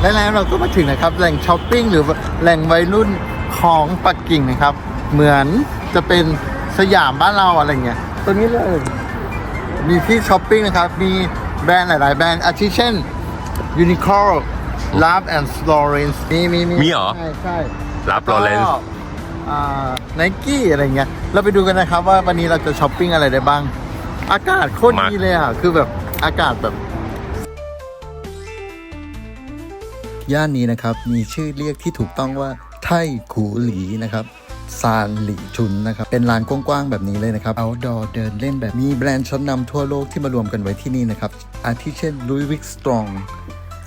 และแล้วเราก็มาถึงนะครับแหล่งช้อปปิ้งหรือแหล่งวัยรุ่นของปักกิ่งนะครับ เหมือนจะเป็นสยามบ้านเราอะไรเงี้ยตัวนี้เลย มีที่ช้อปปิ้งนะครับ มีแบรนด์หลาย ๆ แบรนด์อาทิเช่น Uniqlo Love and Lawrence มีมีมีมีเหรอ ใช่ใช่ รับโรเลนก็ไนกี้อะไรเงี้ย เราไปดูกันนะครับว่าวันนี้เราจะช้อปปิ้งอะไรได้บ้าง อากาศโคตรดีเลยอะ คือแบบอากาศแบบ ย่านนี้นะครับมีชื่อเรียกที่ถูกต้องว่าไทขูหลีนะครับซานหลีชุนนะครับ เป็นลานกว้างๆแบบนี้เลยนะครับ outdoor เดินเล่นแบบมีแบรนด์ชั้นนำทั่วโลกที่มารวมกันไว้ที่นี่นะครับ อาทิเช่น Louis Vuitton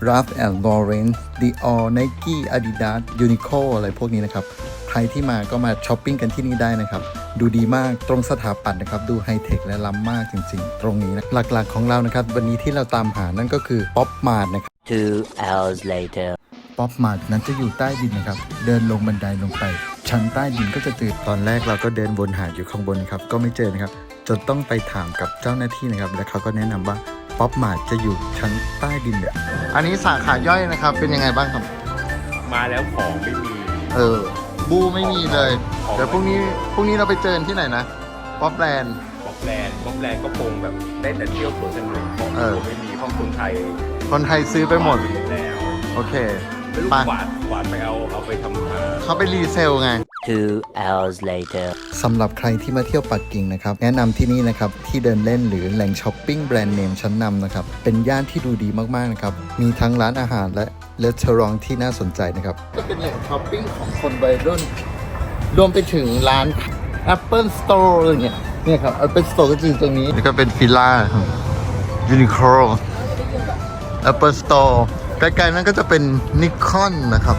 Ralph and Lauren Dior Nike Adidas Uniqlo อะไรพวกนี้นะครับ ใครที่มาก็มาช้อปปิ้งกันที่นี่ได้นะครับ ดูดีมากตรงสถาปัตย์นะครับ ดูไฮเทคและล้ำมากจริงๆ ตรงนี้นะหลักๆของเรานะครับ วันนี้ที่เราตามหานั่นก็คือ Pop Mart นะครับ Two hours later. ป๊อปมาร์ทนั้นจะอยู่ใต้ดินนะครับ เดินลงบันไดลงไป ชั้นใต้ดินก็จะตื่นตอนแรกเราก็เดินวนหาอยู่ข้างบนครับ ก็ไม่เจอนะครับ จนต้องไปถามกับเจ้าหน้าที่นะครับ และเขาก็แนะนำว่าป๊อปมาร์ทจะอยู่ชั้นใต้ดินเนี่ยอันนี้สาขาย่อยนะครับ เป็นยังไงบ้างครับ มาแล้วของไม่มี เออ บูไม่มีเลย เดี๋ยวพรุ่งนี้พรุ่งนี้เราไปเจอกันที่ไหนนะป๊อปแลนด์บอกแบรนด์บอกแบรนด์ก็คงแบบได้แต่เที่ยวสวนสนุกของเออไม่มีห้องคนไทย คนไทยซื้อไปหมด แล้วโอเคไม่รู้ไปกวาดกวาดไปเอาเอาไปทำอ่าเขาไปรีเซลไง Two hours later. สำหรับใครที่มาเที่ยวปักกิ่งนะครับ แนะนำที่นี่นะครับ ที่เดินเล่นหรือแหล่งช้อปปิ้งแบรนด์เนมชั้นนำนะครับ เป็นย่านที่ดูดีมาก ๆ นะครับ มีทั้งร้านอาหารและเลสเทอรองที่น่าสนใจนะครับ ก็เป็นแหล่งช้อปปิ้งของคนวัยรุ่น รวมไปถึงร้าน Apple Store อะไรเงี้ยเนี่ยครับ Apple Store ก็จะอยู่ตรงนี้นี่ก็เป็นฟิลล่าครับ Uniqlo Apple Store ใกล้ๆนั้นก็จะเป็นนิคอนนะครับ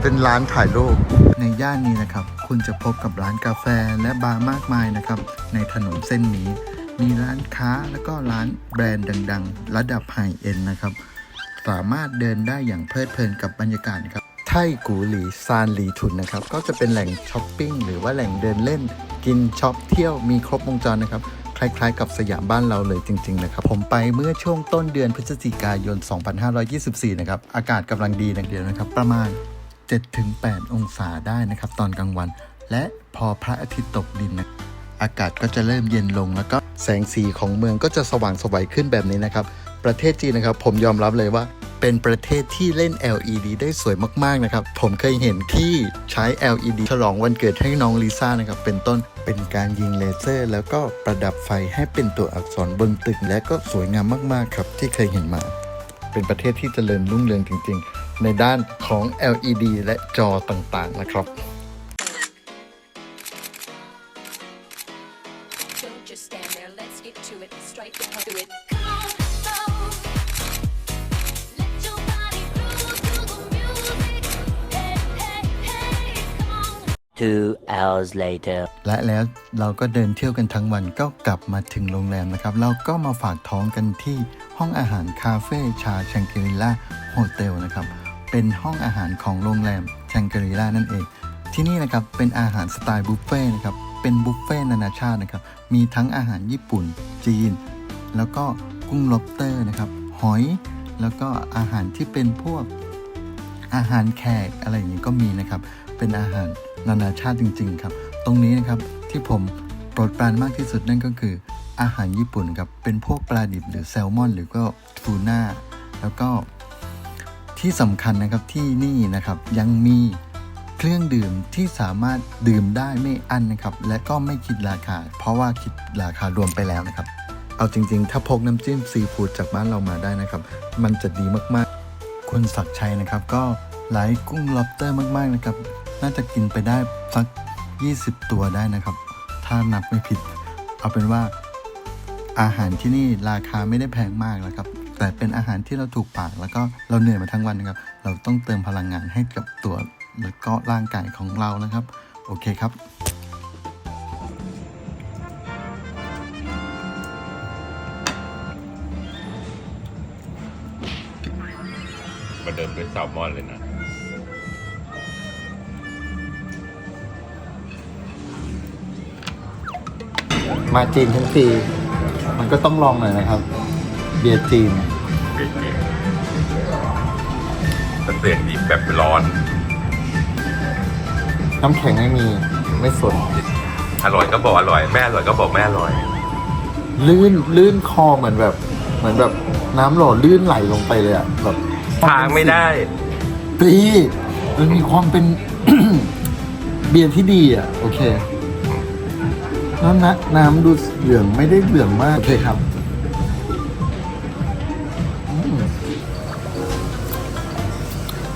เป็นร้านถ่ายรูป ในย่านนี้นะครับ คุณจะพบกับร้านกาแฟและบาร์มากมายนะครับ ในถนนเส้นนี้ มีร้านค้าแล้วก็ร้านแบรนด์ดัง ๆ ระดับไฮเอ็นนะครับ สามารถเดินได้อย่างเพลิดเพลินกับบรรยากาศครับ ไทกูหลีซานหลีทุนนะครับ ก็จะเป็นแหล่งช้อปปิ้งหรือว่าแหล่งเดินเล่น กินช็อปเที่ยวมีครบวงจรนะครับ คล้ายๆ กับสยามบ้านเราเลยจริงๆนะครับผมไปเมื่อช่วงต้นเดือนพฤศจิกายน 2524 นะครับ อากาศกำลังดีนะเดียวนะครับ ประมาณ 7-8 องศาได้นะครับ ตอนกลางวัน และพอพระอาทิตย์ตกดินนะอากาศก็จะเริ่มเย็นลงแล้วก็แสงสีของเมืองก็จะสว่างสวัยขึ้นแบบนี้นะครับ ประเทศจีนนะครับ ผมยอมรับเลยว่าเป็นประเทศที่เล่น LED ได้สวยมากๆนะครับ ผมเคยเห็นที่ใช้ LED ฉลองวันเกิดให้น้องลิซ่านะครับ เป็นต้น เป็นการยิงเลเซอร์ แล้วก็ประดับไฟให้เป็นตัวอักษรบนตึก และก็สวยงามมากๆครับที่เคยเห็นมา เป็นประเทศที่เจริญรุ่งเรืองจริง ๆ ในด้านของ LED และจอต่างๆนะครับ Two hours later. และแล้วเราก็เดินเที่ยวกันทั้งวันก็กลับมาถึงโรงแรมนะครับ เราก็มาฝากท้องกันที่ห้องอาหารคาเฟ่ชาแชงกรีล่าโฮเทลนะครับ เป็นห้องอาหารของโรงแรมแชงกรีล่านั่นเอง ที่นี่นะครับเป็นอาหารสไตล์บุฟเฟ่ต์นะครับ เป็นบุฟเฟ่ต์นานาชาตินะครับ มีทั้งอาหารญี่ปุ่น จีน แล้วก็กุ้งล็อบสเตอร์นะครับ หอย แล้วก็อาหารที่เป็นพวกอาหารแขกอะไรอย่างนี้ก็มีนะครับ เป็นอาหาร นานาชาติจริง ๆ ครับ ตรงนี้นะครับที่ผมโปรดปรานมากที่สุดนั่นก็คือ อาหารญี่ปุ่นครับเป็นพวกปลาดิบหรือแซลมอน หรือก็ทูน่าแล้วก็ที่สำคัญนะครับที่นี่นะครับยังมีเครื่องดื่มที่สามารถดื่มได้ไม่อั้นนะครับและก็ไม่คิดราคา เพราะว่าคิดราคารวมไปแล้วนะครับ เอาจริง ๆ ถ้าพกน้ำจิ้มซีฟู้ดจากบ้านเรามาได้นะครับ มันจะดีมากๆคุณศักชัยนะครับ ก็ไลค์กุ้งล็อบสเตอร์มากๆนะครับ น่าจะกินไปได้สัก 20 ตัวได้นะครับ ถ้านับไม่ผิด เอาเป็นว่าอาหารที่นี่ราคาไม่ได้แพงมากนะครับ แต่เป็นอาหารที่เราถูกปากแล้วก็เราเหนื่อยมาทั้งวันนะครับ เราต้องเติมพลังงานให้กับตัวแล้วก็ร่างกายของเรานะครับ โอเคครับมาเดินด้วยแซลมอนเลยนะ มาจีนทั้งทีมันก็ต้องลองหน่อยนะครับ เบียร์จีนมันเสียงดิบแบบร้อน น้ำแข็งไม่มีไม่สนอร่อยก็บอกอร่อยแม่อร่อยก็บอกแม่อร่อย ลื่นลื่นคอเหมือนแบบ เหมือนแบบน้ำหล่อลื่นไหลลงไปเลยอะแบบทางไม่ได้ปีมันมีความเป็น เบียร์ที่ดีอะ โอเค น้ำนะน้ำดูเหลืองไม่ได้เหลืองมากโอเคครับอืม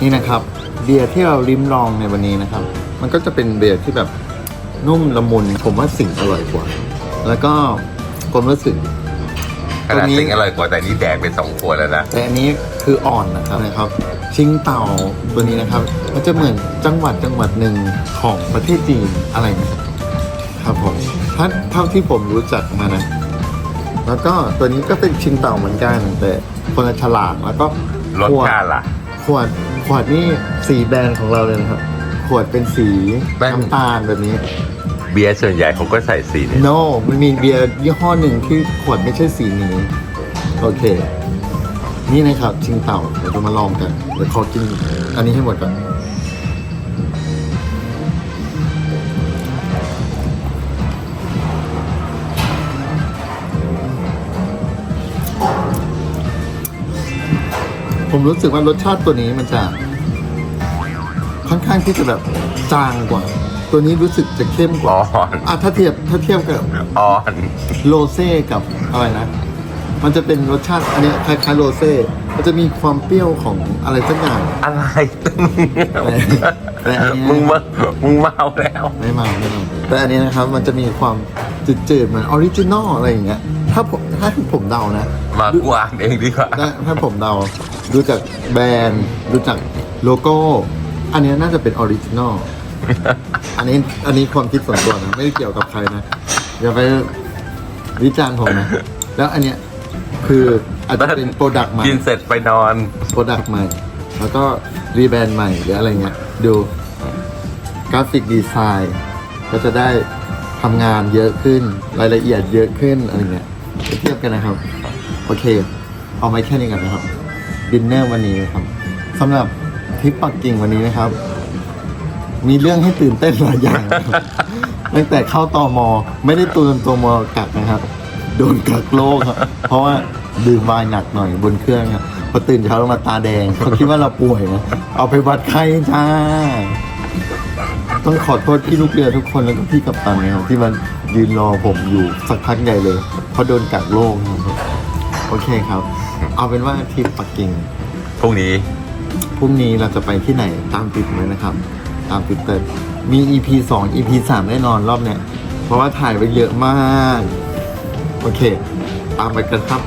นี่นะครับ เบียร์ที่เราลิ้มลองในวันนี้นะครับ มันก็จะเป็นเบียร์ที่แบบนุ่มละมุนผมว่าสิ่งอร่อยกว่า แล้วก็ความรู้สึกขนาดตัวนี้สิ่งอร่อยกว่าแต่นี่แดกเป็นสองขวดแล้วนะแต่อันนี้คืออ่อนนะครับนะครับ ชิงเต่าตัวนี้นะครับ มันจะเหมือนจังหวัดจังหวัดหนึ่งของประเทศจีนอะไรนะครับครับผม ถ้าเท่าที่ผมรู้จักมานะ แล้วก็ตัวนี้ก็เป็นชิงเต่าเหมือนกัน แต่คนละฉลากแล้วก็รสขวดชาติล่ะ ขวดขวดนี่สีแบรนด์ของเราเลยนะครับ ขวดเป็นสีแบรนด์ น้ำตาลแบบนี้ เบียร์ส่วนใหญ่เขาก็ใส่สีเนี่ย no มันมีเบียร์ยี่ห้อหนึ่งที่ขวดไม่ใช่สีนี้ โอเค นี่นะครับ ชิงเต่าเดี๋ยวจะมาลองกัน เดี๋ยวขอกินอันนี้ให้หมดก่อน ผมรู้สึกว่ารสชาติตัวนี้มันจะ ค่อนข้างที่จะแบบจางกว่า ตัวนี้รู้สึกจะเข้มกว่าอ่อนอะถ้าเทียบถ้าเทียบกับอ่อนโรเซ่กับอะไรนะ มันจะเป็นรสชาติอันเนี้ยคล้ายๆโรเซ่ มันจะมีความเปรี้ยวของอะไรสักอย่าง อะไรแต่อันเนี้ย มึงมามึงเมาแล้ว ไม่มาไม่มาแต่อันนี้นะครับมันจะมีความจืดๆเหมือนออริจินอลอะไรอย่างเงี้ย ถ้าผมถ้าผมเดานะมากูอ่านเองดีกว่าถ้าถ้าผมเดาดูจากแบรนด์ดูจากโลโก้ อันเนี้ยน่าจะเป็นออริจินอลอันนี้อันนี้ความคิดส่วนตัวนะไม่ได้เกี่ยวกับใครนะอย่าไปวิจารณ์ผมนะ แล้วอันเนี้ยคืออาจจะเป็นโปรดักต์ใหม่กินเสร็จไปนอนโปรดักต์ใหม่ แล้วก็รีแบรนด์ใหม่หรืออะไรเงี้ยดูกราฟิกดีไซน์ก็จะได้ทำงานเยอะขึ้นรายละเอียดเยอะขึ้นอะไรเงี้ยไป เทียบกันนะครับ โอเค เอาไว้แค่นี้กันนะครับ ดินเนอร์วันนี้นะครับสำหรับทริปปักกิ่งวันนี้นะครับ มีเรื่องให้ตื่นเต้นหลายอย่างนะครับตั้งแต่เข้าตอมอไม่ได้ตัวตัวมอกักนะครับ โดนกักโรคครับเพราะว่าดื่มไวน์หนักหน่อยบนเครื่องครับพอตื่นเช้าลงมาตาแดงเขาคิดว่าเราป่วยนะเอาไปวัดไข้จ้า ต้องขอโทษพี่ลูกเรือทุกคนแล้วก็พี่กัปตันนะครับที่มัน ยืนรอผมอยู่สักพักใหญ่เลยเพราะโดนกักโรคนะครับโอเคครับ เอาเป็นว่าทริปปักกิ่งพรุ่งนี้พรุ่งนี้เราจะไปที่ไหนตามติดไว้นะครับ ตามติดเติมมี EP 2 EP 3แน่นอนรอบเนี้ยเพราะว่าถ่ายไปเยอะมาก โอเค ตามไปกันครับ